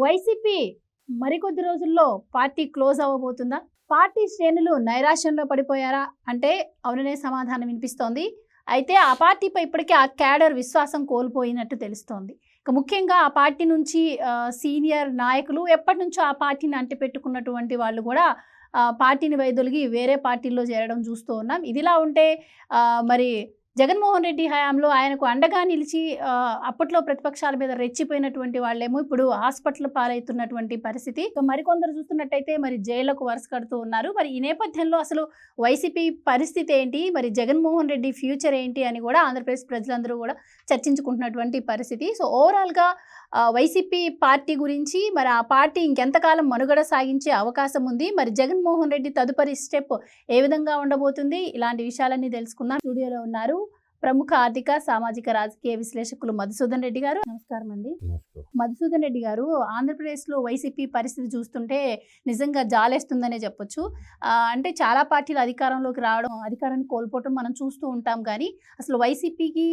YCP మరికొద్ది రోజుల్లో party close అవ్వబోతుందా? Party శ్రేణులు నైరాశ్యంలో పడిపోయారా? అంటే అవుననే సమాధానం వినిపిస్తోంది. అయితే ఆ పార్టీపై ఇప్పటికే ఆ క్యాడర్ విశ్వాసం కోల్పోయినట్టు తెలుస్తోంది. ఇక ముఖ్యంగా ఆ పార్టీ నుంచి సీనియర్ నాయకులు ఎప్పటి నుంచో ఆ పార్టీని అంటిపెట్టుకున్నటువంటి వాళ్ళు కూడా పార్టీని వైదొలిగి వేరే పార్టీల్లో చేరడం చూస్తూ ఉన్నాం. ఇదిలా ఉంటే మరి జగన్మోహన్ రెడ్డి హయాంలో ఆయనకు అండగా నిలిచి అప్పట్లో ప్రతిపక్షాల మీద రెచ్చిపోయినటువంటి వాళ్ళేమో ఇప్పుడు హాస్పిటల్ పాలవుతున్నటువంటి పరిస్థితి. మరికొందరు చూస్తున్నట్టయితే మరి జైళ్ళకు వరుస కడుతూ ఉన్నారు. మరి ఈ నేపథ్యంలో అసలు వైసీపీ పరిస్థితి ఏంటి? మరి జగన్మోహన్ రెడ్డి ఫ్యూచర్ ఏంటి అని కూడా ఆంధ్రప్రదేశ్ ప్రజలందరూ కూడా చర్చించుకుంటున్నటువంటి పరిస్థితి. సో ఓవరాల్గా వైసీపీ పార్టీ గురించి మరి ఆ పార్టీ ఇంకెంతకాలం మనుగడ సాగించే అవకాశం ఉంది. మరి జగన్మోహన్ రెడ్డి తదుపరి స్టెప్ ఏ విధంగా ఉండబోతుంది? ఇలాంటి విషయాలన్నీ తెలుసుకుందాం. స్టూడియోలో ఉన్నారు ప్రముఖ ఆర్థిక సామాజిక రాజకీయ విశ్లేషకులు మధుసూదన్ రెడ్డి గారు. నమస్కారం. అండి మధుసూదన్ రెడ్డి గారు ఆంధ్రప్రదేశ్లో వైసీపీ పరిస్థితి చూస్తుంటే నిజంగా జాలేస్తుందనే చెప్పొచ్చు. అంటే చాలా పార్టీలు అధికారంలోకి రావడం అధికారాన్ని కోల్పోవడం మనం చూస్తూ ఉంటాం కానీ అసలు వైసీపీకి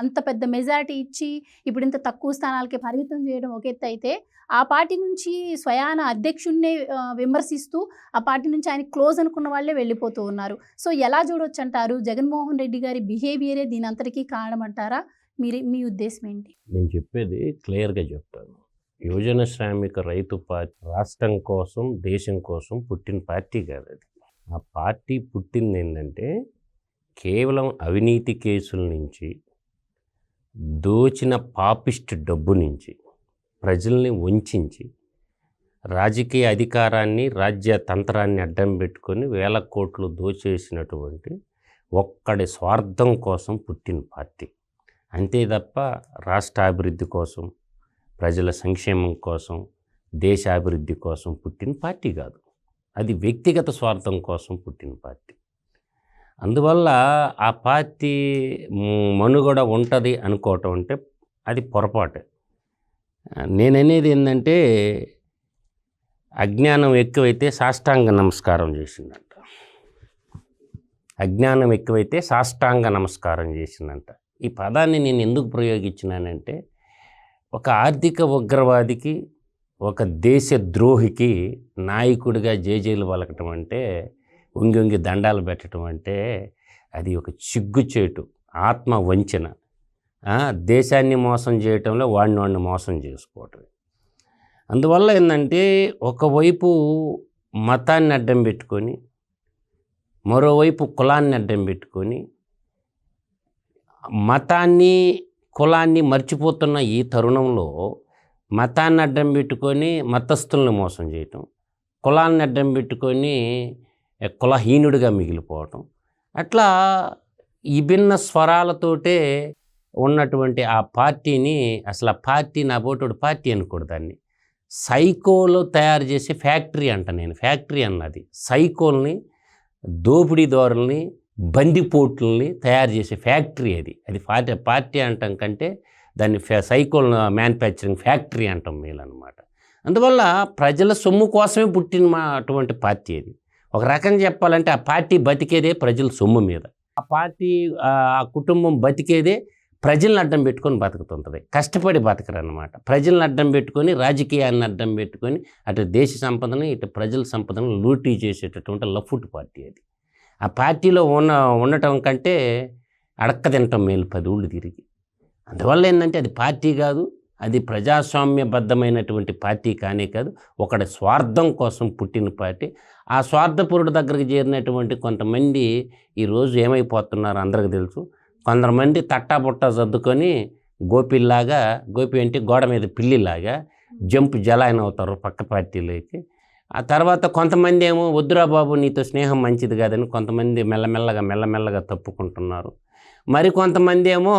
అంత పెద్ద మెజారిటీ ఇచ్చి ఇప్పుడు ఇంత తక్కువ స్థానాలకి పరిమితం చేయడం ఒక ఎత్తు అయితే ఆ పార్టీ నుంచి స్వయాన అధ్యక్షుడినే విమర్శిస్తూ ఆ పార్టీ నుంచి ఆయన క్లోజ్ అనుకున్న వాళ్ళే వెళ్ళిపోతూ ఉన్నారు. సో ఎలా చూడొచ్చు అంటారు జగన్మోహన్ రెడ్డి గారి బిహేవియరే దీని అంతటికీ కారణం అంటారా మీరు మీ ఉద్దేశం ఏంటి నేను చెప్పేది క్లియర్గా చెప్తాను. యువజన శ్రామిక రైతు పార్టీ రాష్ట్రం కోసం దేశం కోసం పుట్టిన పార్టీ కాదు అది. ఆ పార్టీ పుట్టింది ఏంటంటే కేవలం అవినీతి కేసుల నుంచి దోచిన పాపిస్ట్ డబ్బు నుంచి ప్రజల్ని వంచి రాజకీయ అధికారాన్ని రాజ్య తంత్రాన్ని అడ్డం పెట్టుకొని వేల కోట్లు దోచేసినటువంటి ఒక్కడి స్వార్థం కోసం పుట్టిన పార్టీ. అంతే తప్ప రాష్ట్ర అభివృద్ధి కోసం ప్రజల సంక్షేమం కోసం దేశాభివృద్ధి కోసం పుట్టిన పార్టీ కాదు. అది వ్యక్తిగత స్వార్థం కోసం పుట్టిన పార్టీ. అందువల్ల ఆ పార్టీ మనుగడ ఉంటుంది అనుకోవటం అంటే అది పొరపాటే. నేననేది ఏంటంటే అజ్ఞానం ఎక్కువైతే సాష్టాంగ నమస్కారం చేసిందంట. అజ్ఞానం ఎక్కువైతే సాష్టాంగ నమస్కారం చేసిందంట. ఈ పదాన్ని నేను ఎందుకు ప్రయోగించినానంటే ఒక ఆర్థిక ఉగ్రవాదికి ఒక దేశ ద్రోహికి నాయకుడిగా జేజేలు పలకటం అంటే వంగి వంగి దండాలు పెట్టడం అంటే అది ఒక చిగ్గుచేటు ఆత్మ వంచన. దేశాన్ని మోసం చేయటంలో వాడిని వాడిని మోసం చేసుకోవటం అందువల్ల ఏంటంటే ఒకవైపు మతాన్ని అడ్డం పెట్టుకొని మరోవైపు కులాన్ని అడ్డం పెట్టుకొని మతాన్ని కులాన్ని మర్చిపోతున్న ఈ తరుణంలో మతాన్ని అడ్డం పెట్టుకొని మతస్థుల్ని మోసం చేయటం కులాన్ని అడ్డం పెట్టుకొని కులహీనుడిగా మిగిలిపోవటం అట్లా విభిన్న స్వరాలతోటే ఉన్నటువంటి ఆ పార్టీని అసలు ఆ పార్టీ నా బోటోడు పార్టీ అనకూడదు దాన్ని. సైకోలో తయారు చేసే ఫ్యాక్టరీ అంట నేను ఫ్యాక్టరీ అన్నది. సైకోల్ని దోపిడీదారుల్ని బందిపోట్లని తయారు చేసే ఫ్యాక్టరీ అది. అది పార్టీ పార్టీ అంటాం కంటే దాన్ని ఫ్యా సైకోల్ మ్యానుఫ్యాక్చరింగ్ ఫ్యాక్టరీ అంటాం మేలన్నమాట. అందువల్ల ప్రజల సొమ్ము కోసమే పుట్టిన మా అటువంటి పార్టీ అది. ఒక రకంగా చెప్పాలంటే ఆ పార్టీ బతికేదే ప్రజల సొమ్ము మీద. ఆ పార్టీ ఆ కుటుంబం బతికేదే ప్రజలను అడ్డం పెట్టుకొని బతుకుతుంటుంది. కష్టపడి బతకరన్నమాట. ప్రజలను అడ్డం పెట్టుకొని రాజకీయాన్ని అడ్డం పెట్టుకొని అటు దేశ సంపదను ఇటు ప్రజల సంపదను లూటీ చేసేటటువంటి లఫుట్ పార్టీ అది. ఆ పార్టీలో ఉన్న ఉండటం కంటే అడక్క తినటం మేలు పది ఊళ్ళు తిరిగి. అందువల్ల ఏంటంటే అది పార్టీ కాదు అది ప్రజాస్వామ్యబద్ధమైనటువంటి పార్టీ కానే కాదు ఒకటి స్వార్థం కోసం పుట్టిన పార్టీ. ఆ స్వార్థపురుడు దగ్గరికి చేరినటువంటి కొంతమంది ఈరోజు ఏమైపోతున్నారు అందరికి తెలుసు. కొందరమంది తట్టా బుట్ట సర్దుకొని గోపిల్లాగా గోపి అంటే గోడ మీద పిల్లిలాగా జంప్ జలాయన అవుతారు పక్క పార్టీలోకి. ఆ తర్వాత కొంతమంది ఏమో వద్దురా బాబు నీతో స్నేహం మంచిది కాదని కొంతమంది మెల్లమెల్లగా మెల్లమెల్లగా తప్పుకుంటున్నారు. మరి కొంతమంది ఏమో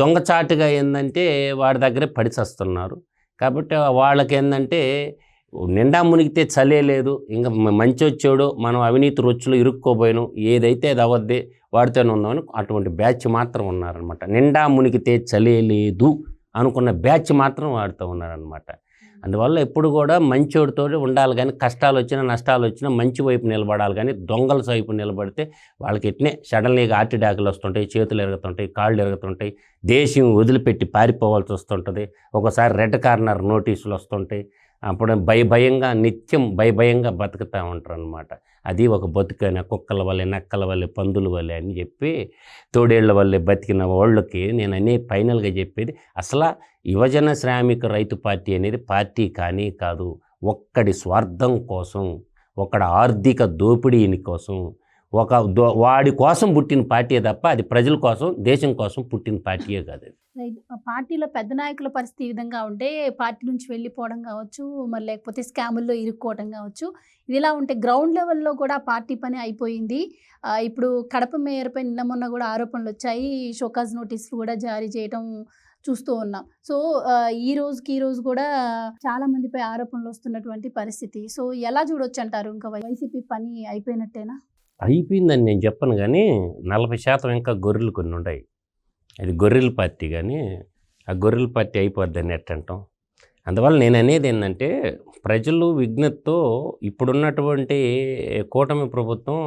దొంగచాటుగా ఏంటంటే వాడి దగ్గరే పడిచేస్తున్నారు కాబట్టి వాళ్ళకి ఏంటంటే నిండా మునిగితే చలే లేదు. ఇంకా మంచి వచ్చాడు మనం అవినీతి రొచ్చులు ఇరుక్కోపోయాను ఏదైతే అది అవద్ది వాడితోనే ఉందామని అటువంటి బ్యాచ్ మాత్రం ఉన్నారనమాట నిండా మునిగితే చలే లేదు అనుకున్న బ్యాచ్ మాత్రం వాడుతూ ఉన్నారనమాట అందువల్ల ఎప్పుడు కూడా మంచోడితో ఉండాలి కానీ కష్టాలు వచ్చినా నష్టాలు వచ్చినా మంచి వైపు నిలబడాలి కానీ దొంగల వైపు నిలబడితే వాళ్ళకి ఎట్నే సడన్లీగా ఆర్టిడాకులు వస్తుంటాయి చేతులు ఎరుగుతుంటాయి కాళ్ళు ఎరుగుతుంటాయి దేశం వదిలిపెట్టి పారిపోవాల్సి వస్తుంటుంది. ఒకసారి రెడ్ కార్నర్ నోటీసులు వస్తుంటాయి. అప్పుడు భయభయంగా నిత్యం భయభయంగా బతుకుతూ ఉంటారు అనమాట అది ఒక బతుకైన కుక్కల వల్లే నక్కల వల్లే పందుల వల్లే అని చెప్పి తోడేళ్ళ వల్లే బతికిన వాళ్ళకి నేను అనే ఫైనల్గా చెప్పేది అసలు యువజన శ్రామిక రైతు పార్టీ అనేది పార్టీ కానీ కాదు ఒక్కడి స్వార్థం కోసం ఒకడి ఆర్థిక దోపిడీని కోసం ఒక దో వాడి కోసం పుట్టిన పార్టీ తప్ప అది ప్రజల కోసం దేశం కోసం పుట్టిన పార్టీయే కాదు అది. పార్టీలో పెద్ద నాయకుల పరిస్థితి ఈ విధంగా ఉంటే పార్టీ నుంచి వెళ్ళిపోవడం కావచ్చు మరి లేకపోతే స్కాముల్లో ఇరుక్కోవడం కావచ్చు. ఇదిలా ఉంటే గ్రౌండ్ లెవెల్లో కూడా పార్టీ పని అయిపోయింది. ఇప్పుడు కడప మేయర్పై నిన్న మొన్న కూడా ఆరోపణలు వచ్చాయి. షోకాజ్ నోటీసులు కూడా జారీ చేయడం చూస్తూ ఉన్నాం. సో ఈ రోజుకి ఈ రోజు కూడా చాలా మందిపై ఆరోపణలు వస్తున్నటువంటి పరిస్థితి. సో ఎలా చూడొచ్చు అంటారు? ఇంకా వైసీపీ పని అయిపోయినట్టేనా? అయిపోయిందని నేను చెప్పను కానీ నలభై శాతం ఇంకా గొర్రెలు కొన్ని ఉన్నాయి అది గొర్రెల పార్టీ కానీ ఆ గొర్రెల పార్టీ అయిపోద్దని ఎట్టంటాం అందువల్ల నేను అనేది ఏంటంటే ప్రజలు విజ్ఞతతో ఇప్పుడున్నటువంటి కూటమి ప్రభుత్వం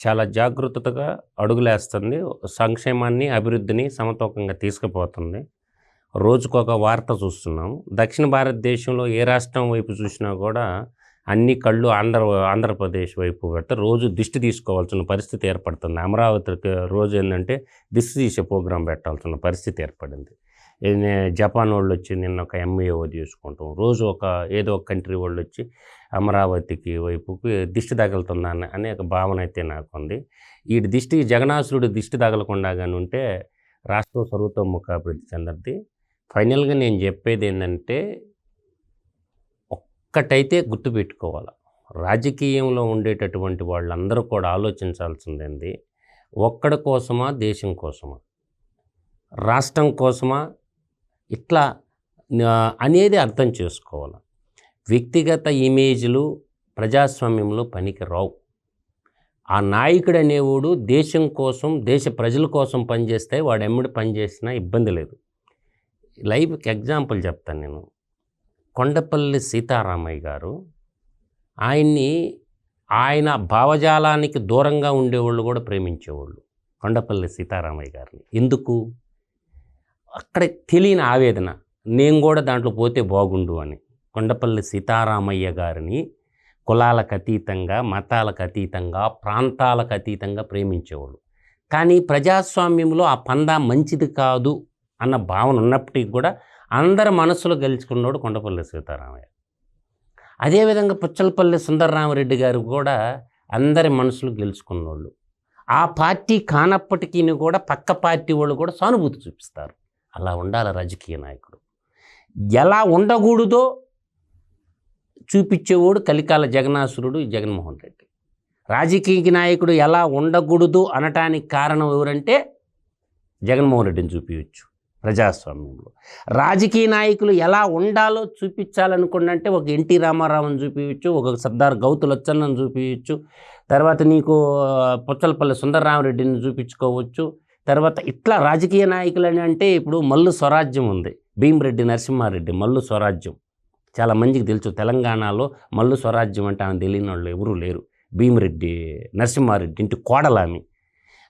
చాలా జాగ్రత్తగా అడుగులేస్తుంది సంక్షేమాన్ని అభివృద్ధిని సమతూకంగా తీసుకుపోతుంది. రోజుకొక వార్త చూస్తున్నాం. దక్షిణ భారతదేశంలో ఏ రాష్ట్రం వైపు చూసినా కూడా అన్ని కళ్ళు ఆంధ్ర ఆంధ్రప్రదేశ్ వైపు పెడితే రోజు దిష్టి తీసుకోవాల్సిన పరిస్థితి ఏర్పడుతుంది. అమరావతికి రోజు ఏంటంటే దిష్టి తీసే ప్రోగ్రాం పెట్టాల్సిన పరిస్థితి ఏర్పడింది. జపాన్ వాళ్ళు వచ్చి నిన్న ఒక ఎంఏఓ తీసుకుంటాం. రోజు ఒక ఏదో ఒక కంట్రీ వాళ్ళు వచ్చి అమరావతికి వైపుకి దిష్టి తగులుతుందా అనే అనే ఒక భావన అయితే నాకు ఉంది ఈ దిష్టి జగనాసురుడు దిష్టి తగలకుండా కానీ ఉంటే రాష్ట్రం సర్వతోముఖ అభివృద్ధి చెందద్ది. ఫైనల్గా నేను చెప్పేది ఏంటంటే ఒక్కటైతే గుర్తుపెట్టుకోవాలి రాజకీయంలో ఉండేటటువంటి వాళ్ళందరూ కూడా ఆలోచించాల్సిందేంది? ఒక్కడ ఒక్కడి కోసమా? దేశం కోసమా? రాష్ట్రం కోసమా? ఇట్లా అనేది అర్థం చేసుకోవాలి. వ్యక్తిగత ఇమేజ్లు ప్రజాస్వామ్యంలో పనికి రావు. ఆ నాయకుడు అనేవాడు దేశం కోసం దేశ ప్రజల కోసం పనిచేస్తే వాడు ఎమ్మడి పనిచేసినా ఇబ్బంది లేదు. లైఫ్కి ఎగ్జాంపుల్ చెప్తాను నేను. కొండపల్లి సీతారామయ్య గారు ఆయన్ని ఆయన భావజాలానికి దూరంగా ఉండేవాళ్ళు కూడా ప్రేమించేవాళ్ళు కొండపల్లి సీతారామయ్య గారిని. ఎందుకు? అక్కడ తెలియని ఆవేదన. నేను కూడా దాంట్లో పోతే బాగుండు అని. కొండపల్లి సీతారామయ్య గారిని కులాలకు అతీతంగా మతాలకు అతీతంగా ప్రాంతాలకు అతీతంగా ప్రేమించేవాళ్ళు. కానీ ప్రజాస్వామ్యంలో ఆ పందా మంచిది కాదు అన్న భావన ఉన్నప్పటికీ కూడా అందరి మనసులో గెలుచుకున్నాడు కొండపల్లి సీతారామయ్య. అదేవిధంగా పుచ్చలపల్లి సుందరరామరెడ్డి గారు కూడా అందరి మనసులు గెలుచుకున్నోళ్ళు. ఆ పార్టీ కానప్పటికీ కూడా పక్క పార్టీ వాళ్ళు కూడా సానుభూతి చూపిస్తారు. అలా ఉండాలి రాజకీయ నాయకుడు. ఎలా ఉండకూడదో చూపించేవాడు కలికాల జగనాసురుడు జగన్మోహన్ రెడ్డి. రాజకీయ నాయకుడు ఎలా ఉండకూడదు అనటానికి కారణం ఎవరంటే జగన్మోహన్ రెడ్డిని చూపించచ్చు ప్రజాస్వామ్యంలో. రాజకీయ నాయకులు ఎలా ఉండాలో చూపించాలనుకున్నంటే ఒక ఎన్టీ రామారావుని చూపించచ్చు ఒక సర్దార్ గౌతులొచ్చన్నను లచ్చన్నను తర్వాత నీకు పుచ్చలపల్లి సుందరరామరెడ్డిని చూపించుకోవచ్చు తర్వాత ఇట్లా రాజకీయ నాయకులని అంటే ఇప్పుడు మల్లు స్వరాజ్యం ఉంది భీమరెడ్డి నరసింహారెడ్డి మల్లు స్వరాజ్యం. చాలా మందికి తెలుసు తెలంగాణలో మల్లు స్వరాజ్యం అంటే ఆమె తెలియని వాళ్ళు ఎవరూ లేరు. భీమరెడ్డి నరసింహారెడ్డి ఇంటి కోడలామి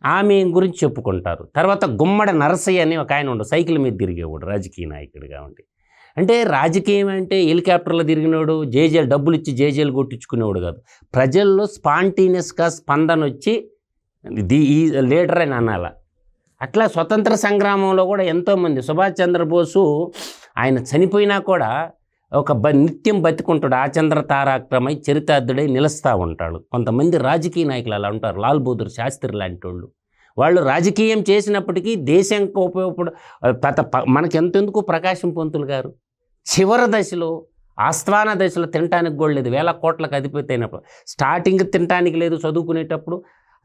ఆమె గురించి చెప్పుకుంటారు. తర్వాత గుమ్మడి నరసయ్య అని ఒక ఆయన ఉండు సైకిల్ మీద తిరిగేవాడు రాజకీయ నాయకుడిగా ఉండి అంటే రాజకీయం అంటే హెలికాప్టర్లో తిరిగినోడు జేజేలు డబ్బులు ఇచ్చి జేజేలు కొట్టించుకునేవాడు కాదు. ప్రజల్లో స్పాంటీనియస్గా స్పందన వచ్చి ది ఈ లీడర్ అని అనాల. అట్లా స్వతంత్ర సంగ్రామంలో కూడా ఎంతోమంది సుభాష్ చంద్రబోసు ఆయన చనిపోయినా కూడా ఒక బ నిత్యం బతికుంటాడు. ఆచంద్ర తారాక్రమై చరితార్థుడై నిలుస్తూ ఉంటాడు. కొంతమంది రాజకీయ నాయకులు అలా ఉంటారు. లాల్ బహదూర్ శాస్త్రి లాంటి వాళ్ళు. వాళ్ళు రాజకీయం చేసినప్పటికీ దేశానికి ఉపయోగపడు తత ప- మనకెంతెందుకు ప్రకాశం పంతులు గారు? చివరి దశలో ఆస్థాన దశలో తినటానికి కూడా లేదు. వేల కోట్లకు అధిపతి అయినప్పుడు. స్టార్టింగ్ తినటానికి లేదు చదువుకునేటప్పుడు.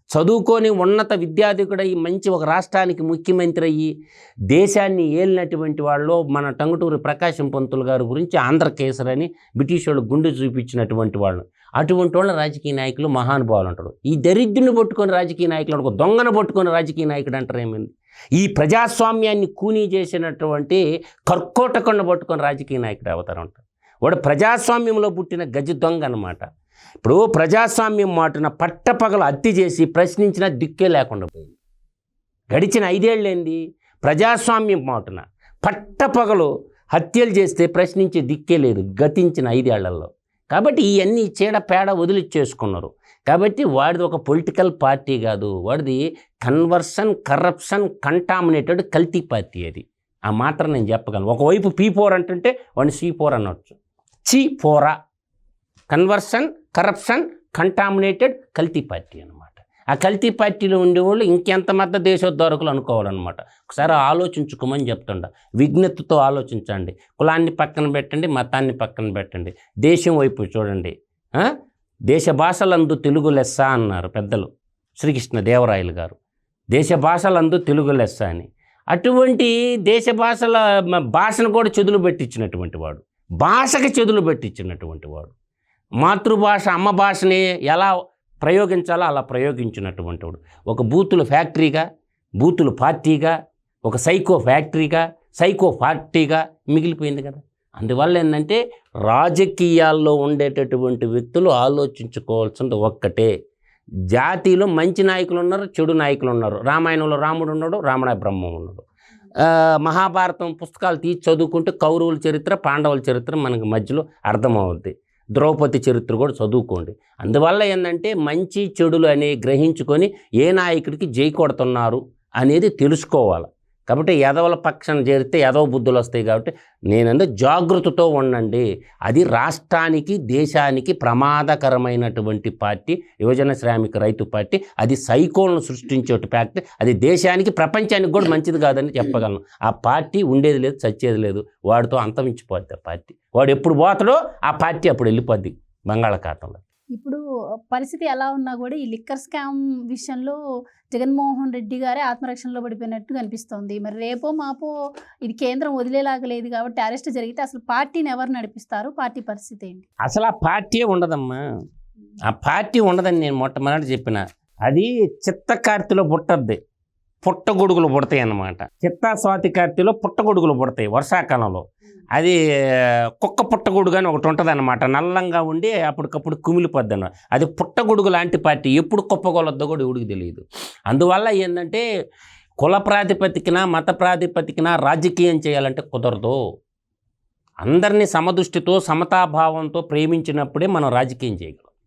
చదువుకొని ఉన్నత విద్యాధికుడై మంచి ఒక రాష్ట్రానికి ముఖ్యమంత్రి అయ్యి దేశాన్ని ఏలినటువంటి వాళ్ళు మన టంగుటూరి ప్రకాశం పంతులు గారి గురించి ఆంధ్రకేసరని అని బ్రిటిష్ వాళ్ళు గుండె చూపించినటువంటి వాళ్ళు. అటువంటి వాళ్ళ రాజకీయ నాయకులు మహానుభావులు అంటారు ఈ దరిద్రుని పట్టుకొని రాజకీయ నాయకులు అనుకో దొంగను పట్టుకొని రాజకీయ నాయకుడు అంటారు ఏమైంది? ఈ ప్రజాస్వామ్యాన్ని కూనీ చేసినటువంటి కర్కోటకుండా పట్టుకొని రాజకీయ నాయకుడు అవుతారంట. వాడు ప్రజాస్వామ్యంలో పుట్టిన గజ దొంగ అనమాట ఇప్పుడు ప్రజాస్వామ్యం మాటున పట్టపగలు హత్య చేసి ప్రశ్నించిన దిక్కే లేకుండా పోయింది. గడిచిన ఐదేళ్ళేంది ప్రజాస్వామ్యం మాటున పట్టపగలు హత్యలు చేస్తే ప్రశ్నించే దిక్కే లేదు గతించిన ఐదేళ్ళలో. కాబట్టి ఇవన్నీ చీడ పేడ వదిలిచ్చేసుకున్నారు. కాబట్టి వాడిది ఒక పొలిటికల్ పార్టీ కాదు వాడిది కన్వర్షన్ కరప్షన్ కంటామినేటెడ్ కల్తీ పార్టీ అది. ఆ మాత్రం నేను చెప్పగలను. ఒకవైపు పీ ఫోర్ అంటుంటే వాడిని సి ఫోర్ అనొచ్చు. చి ఫోరా. కన్వర్షన్ కరప్షన్ కంటామినేటెడ్ కల్తీ పార్టీ అనమాట ఆ కల్తీ పార్టీలో ఉండేవాళ్ళు ఇంకెంత మధ్య దేశోద్ధారకులు అనుకోవాలన్నమాట. ఒకసారి ఆలోచించుకోమని చెప్తుండ. విజ్ఞతతో ఆలోచించండి. కులాన్ని పక్కన పెట్టండి మతాన్ని పక్కన పెట్టండి. దేశం వైపు చూడండి. దేశ భాషలందు తెలుగు లెస్స అన్నారు పెద్దలు శ్రీకృష్ణ దేవరాయలు గారు. దేశ భాషలందు తెలుగు లెస్స అని. అటువంటి దేశ భాషల భాషను కూడా చెదులు పెట్టించినటువంటి వాడు. భాషకి చెదులు పెట్టించినటువంటి వాడు. మాతృభాష అమ్మ భాషని ఎలా ప్రయోగించాలో అలా ప్రయోగించినటువంటి వాడు ఒక బూతుల ఫ్యాక్టరీగా బూతుల పార్టీగా ఒక సైకో ఫ్యాక్టరీగా సైకో పార్టీగా మిగిలిపోయింది కదా. అందువల్ల ఏంటంటే రాజకీయాల్లో ఉండేటటువంటి వ్యక్తులు ఆలోచించుకోవాల్సింది ఒక్కటే. జాతిలో మంచి నాయకులు ఉన్నారు చెడు నాయకులు ఉన్నారు. రామాయణంలో రాముడు ఉన్నాడు రామణ బ్రహ్మం ఉన్నాడు. మహాభారతం పుస్తకాలు తీసి చదువుకుంటే కౌరవుల చరిత్ర పాండవుల చరిత్ర మనకు మధ్యలో అర్థమవుద్ది. ద్రౌపది చరిత్ర కూడా చదువుకోండి. అందువల్ల ఏంటంటే మంచి చెడులు అనే గ్రహించుకొని ఏ నాయకుడికి జై కొడుతున్నారు అనేది తెలుసుకోవాలి. కాబట్టి ఎదవల పక్షాన చేరితే ఎదవ బుద్ధులు వస్తాయి కాబట్టి నేనంటే జాగ్రత్తతో ఉండండి. అది రాష్ట్రానికి దేశానికి ప్రమాదకరమైనటువంటి పార్టీ యువజన శ్రామిక రైతు పార్టీ అది సైకోలను సృష్టించే పార్టీ అది దేశానికి ప్రపంచానికి కూడా మంచిది కాదని చెప్పగలను. ఆ పార్టీ ఉండేది లేదు చచ్చేది లేదు. వాడితో అంతమించిపోద్ది ఆ పార్టీ. వాడు ఎప్పుడు పోతాడో ఆ పార్టీ అప్పుడు వెళ్ళిపోద్ది బంగాళాఖాతంలో. ఇప్పుడు పరిస్థితి ఎలా ఉన్నా కూడా ఈ లిక్కర్ స్కామ్ విషయంలో జగన్మోహన్ రెడ్డి గారే ఆత్మరక్షణలో పడిపోయినట్టు కనిపిస్తోంది. మరి రేపో మాపో ఇది కేంద్రం వదిలేలాగా లేదు కాబట్టి అరెస్ట్ జరిగితే అసలు పార్టీని ఎవరు నడిపిస్తారు? పార్టీ పరిస్థితి ఏంటి? అసలు ఆ పార్టీ ఉండదమ్మా. ఆ పార్టీ ఉండదని నేను మొట్టమొదటి చెప్పిన. అది చిత్తకార్తిలో పుట్టద్ది. పుట్టగొడుగులు పుడతాయి అన్నమాట. చిత్తా స్వాతి కార్తీలో పుట్టగొడుగులు పుడతాయి వర్షాకాలంలో. అది కుక్క పుట్టగొడుగు అని ఒకటి ఉంటుంది అనమాట నల్లంగా ఉండి అప్పటికప్పుడు కుమిలిపోద్ది అది పుట్టగొడుగు లాంటి పార్టీ. ఎప్పుడు కుప్పగొలొద్దో కూడా ఎవడికి తెలియదు. అందువల్ల ఏంటంటే కుల ప్రాతిపదికన మత ప్రాతిపదికన రాజకీయం చేయాలంటే కుదరదు. అందరినీ సమదృష్టితో సమతాభావంతో ప్రేమించినప్పుడే మనం రాజకీయం చేయగలం.